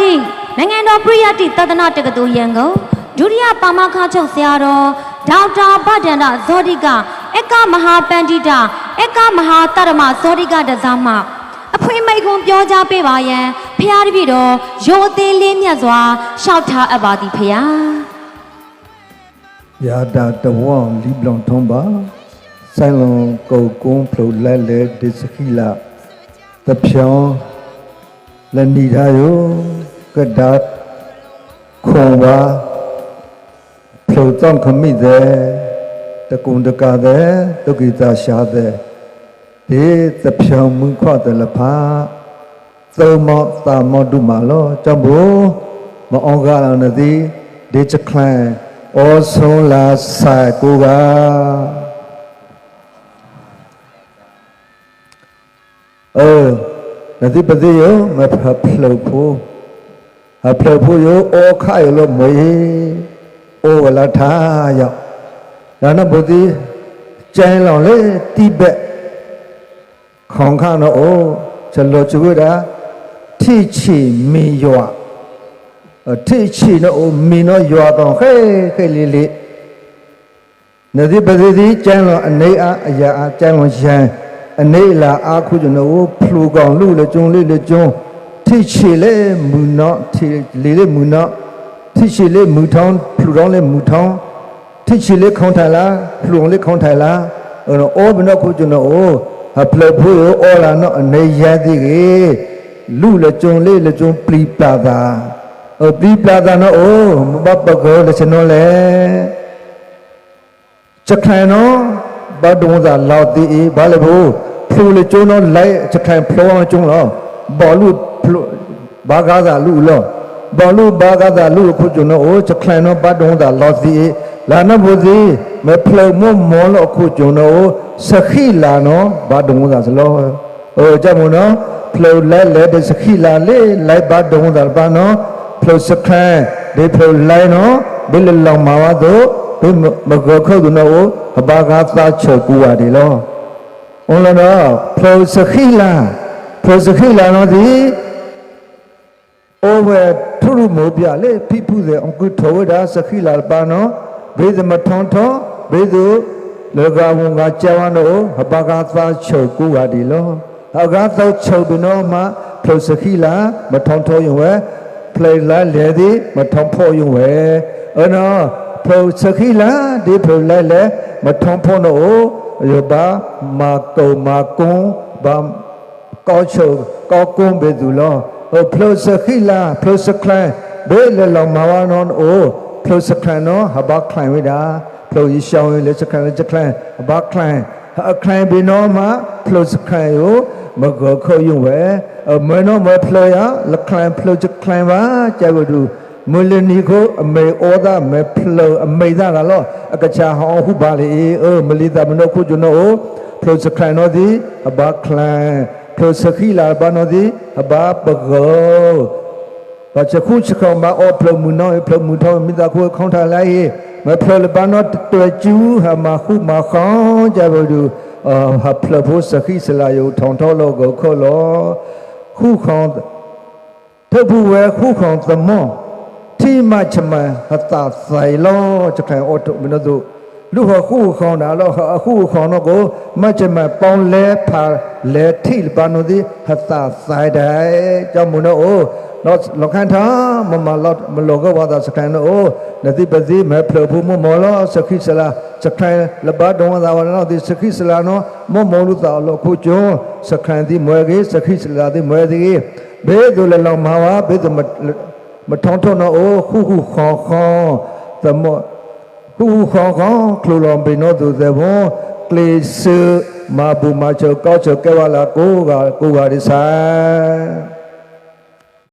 တိနိုင်ငံတော်ပြည်ယတိတဒနာတက္ကသိုလ်ရန်ကုန်ဒုတိယပါမခချုပ်ဆရာတော်ဒေါက်တာဗဒန္တဇောတိကအက္ကမဟာပန္တိတအက္ကမဟာတရမဇောတိကတစားမှအဖွင့်မိတ်ခွန်းပြောကြားပေးပါရန်ဖျားတပည့်တော်ရိုသေးလေးမြတ်စွာရှောက်ထားအပ်ပါသည်ဖျားယာတာတဝံလီဘလွန်ထုံးပါဆိုင်လွန်ကုတ်ကုန်းဖလိုလဲလဲဒစ်စခိလာတဖြောင်း လက်နီထားယောကဒတ်ခွန်ပါဖလိုတောင်းခမိတဲ့တကုံတကာတဲ့ဒုက္ခိတရှာတဲ့ဒီတဖြောင်းမွန်းခွတဲ့လဖာသုံးမောတာမောတုမာလောကြောင့်ဘောမအောင်ကားလောနသည်ဒီချခလန်ဩဆုံးလာဆိုင်ကိုပါ နတိပတိယောမဖဖလုဖို့အဖလုဖို့ယောဩခရလို့မွေဩဝလထားရောက်ဒါနဘုတိကျန်းလောင်လေတိဘက်ခေါင်ခါတော့ဩဇလောချွေတာထိချီမီယောအထိချီနော်အိုမင်းတော့ရွာတော့ဟဲဟဲလေးလေးနဒီပစီစီကျန်းလွန်အနေအားအရာအားကျန်းလွန်ရန် အနေလာအားခုကျွန်တော်ဖလူကောင်လူလေကျုံလေးလေကျုံထိချေလေမူနော့ထိလေလေမူနော့ထိချေလေမူထောင်းဖလူထောင်းလေမူထောင်းထိချေလေခေါင်းထိုင်လားဖလူလေခေါင်းထိုင်လားအော်ဘနော့ခုကျွန်တော်အပလဖူအော်လာနော့အနေရသည်ကေလူလေကျုံလေးလေကျုံပလီပလာတာအပလီပလာတာနော့အိုမပပကောလေကျွန်တော်လေချက်ခံနော် ဘာဒုံဇာလောက်တီဘာလေဘူးဖလူလေကျုံတော့လိုက်ချက်ထိုင်ဖလောင်းကျုံတော့ဘောလူဖလူဘာကားသာလူလောဘောလူဘာကားသာလူခုကျုံတော့အိုးချက်ထိုင်တော့ဘာဒုံဇာလောက်စီလာနဘူစီမဖလုံမမောလို့ခုကျုံတော့စခိလာနော်ဘာဒုံဇာစလောအိုးကြမနော်ဖလုံလဲလဲတစခိလာလေလိုက်ဘာဒုံဇာပါနော်ဖလုံစခန်းဒီဖလုံလိုက်နော်ဘယ်လောက်မှာဝါတော့ ဘယ်မကောခုတ်နော်အဘာကသာချုပ်ကူရတယ်လောအွန်လနော်ဖလို့စခိလာဖလို့စခိလာနော်ဒီ over ထရုမောပြလေဖိဖူးတဲ့အကုထောဝဒါစခိလာပါနော်ဘေးသမထုံထောဘေးသူလောကဝငါကြောင်းတော့အဘာကသာချုပ်ကူရတယ်လောအကားသောချုပ်ဘနောမှာဖလို့စခိလာမထုံထောရင်ဝဲ play la le di ma thong pho yung we ờ nó pro sakhi la di pro la le ma thong pho no yo ba ma ko ma kun ba ko cho ko kun be du lo o pro sakhi la pro saklan be le lo ma wa no o pro saklan no ha ba klan we da pro yi shao le saklan le saklan ha ba klan ha klan be no ma pro saklan yo မကခေါ်ယုံဝဲမနောမဖလရလကလန်ဖလချကလန်ပါကြဝဒူ မလနီကိုအမေဩဒါမေဖလအမေဒါကလောအကချာဟောဟုပါလေအေမလီဒါမနောခုကျွန်တော်ဖလချကလန်နောဒီအဘကလန်ဖလစခီလာဘာနောဒီအဘပကောဘာချခုချကောင်မအောဖလမူနောဖလမူထောမိသားကိုခေါင်းထားလိုက်မဖလဘာနောတွေ့ကျူးဟာမခုမခေါင်းကြဝဒူအာဟပလဖို့စခိစလာယုထောင်ထောလောကိုခေါ်လောခုခေါင်ထဘဝခုခေါင်သမော တိမချမဟတာဆိုင်လောချခိုင်အော်တုမနတုလူဟခုခေါင်တာလောအခုခေါင်တော့ကိုမချမပေါင်းလဲဖာလဲထိပါနိုဒီဟတာဆိုင်တဲ့ကြောင့်မနောအိုတော့လခန်ထာမမလောမလောကဝါဒစကန်နိုနတိပတိမဖလဖို့မမောလောစခိစလာစခိုင်လဘဒဝသာဝနောဒီစခိစလာနောမမောလူတာလောခုကျွန်းစခိုင်ဒီမွဲကြီးစခိစလာဒီမွဲဒီဘေဒုလလောင်မာဝဘေဒမ မထုံထုံနောအိုခုခုခေါခေါသမောခုခုခေါခေါကလိုလောင်ဘေနောသူသေဘောကလေစမာဘူမာချောကောချောကဲဝလာကိုကကိုကရိဆိုင်